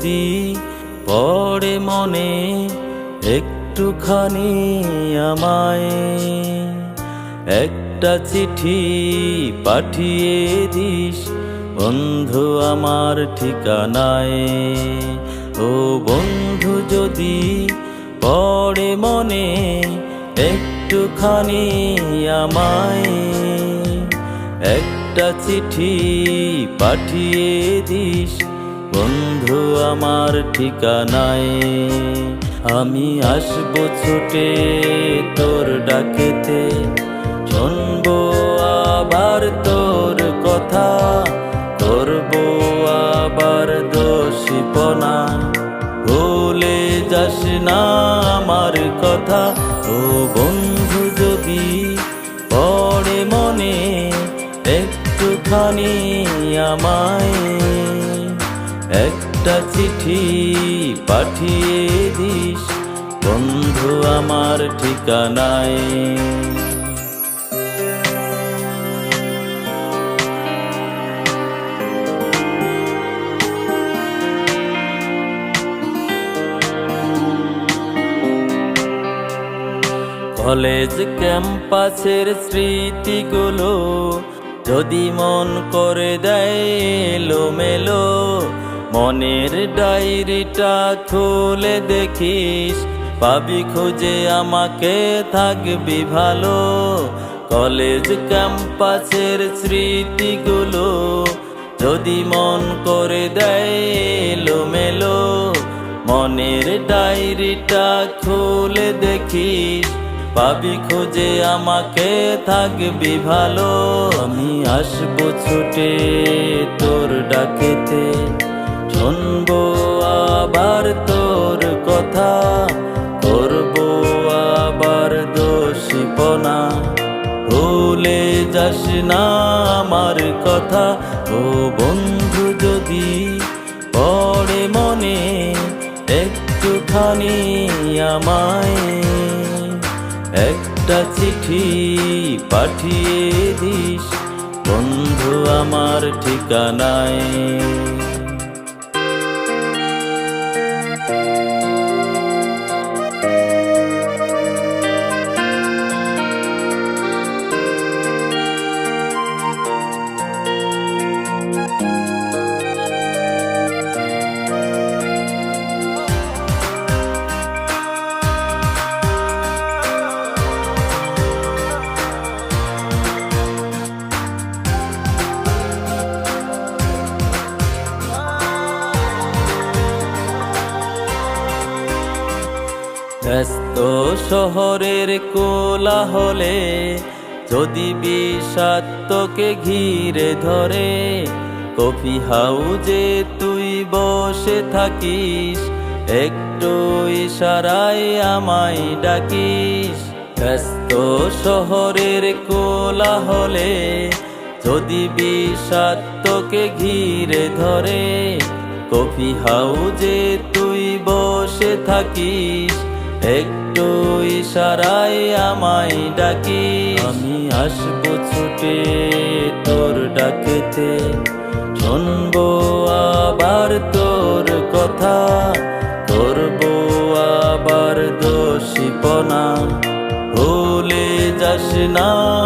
যদি পড়ে মনে একটুখানি আমায়, একটা চিঠি পাঠিয়ে দিস বন্ধু আমার ঠিকানায়। ও বন্ধু যদি পড়ে মনে একটুখানি আমায়, একটা চিঠি পাঠিয়ে দিস বন্ধু, আমার ঠিকানায় আমি আসব ছুটে তোর ডাকেতে। শুনব আবার তোর কথা, করব আবার দোষিপনা। ভুলে যাস না আমার কথা, ও বন্ধু একটা চিঠি পাঠিয়ে দিস। বন্ধু, আমার ঠিকানায়। কলেজ ক্যাম্পাসের স্মৃতিগুলো যদি মন করে দেয় মেলো মনের ডায়েরিটা খুলে দেখিস। পাবি খুঁজে আমাকে থাকবি ভালো। কলেজ ক্যাম্পাসের স্মৃতিগুলো যদি মন করে দেয় মেলো মনের ডায়েরিটা খুলে দেখিস। পাবি খুঁজে আমাকে থাকবি ভালো। আমি আসব ছুটে তোর ডাকেতে শুনব আবার তোর কথা, করব আবার দোষিপনা। ভুলে যাস না আমার কথা, ও বন্ধু যদি পড়ে মনে, একটুখানি আমায় একটা চিঠি পাঠিয়ে দিস, বন্ধু আমার ঠিকানায়। ব্যস্ত শহরের কোলাহলে যদি বিষাক্তকে ঘিরে ধরে, কফি হাউজে তুই বসে থাকিস, একটু ইশারায় আমায় ডাকিস। ব্যস্ত শহরের কোলাহলে যদি বিষাক্তকে ঘিরে ধরে, কফি হাউজে তুই বসে থাকিস একটু ইশারায় আমায় ডাকি আমি আসব ছুটে তোর ডাকেতে। শুনব আবার তোর কথা। করব আবার দোষিপনা। ভুলে যাস না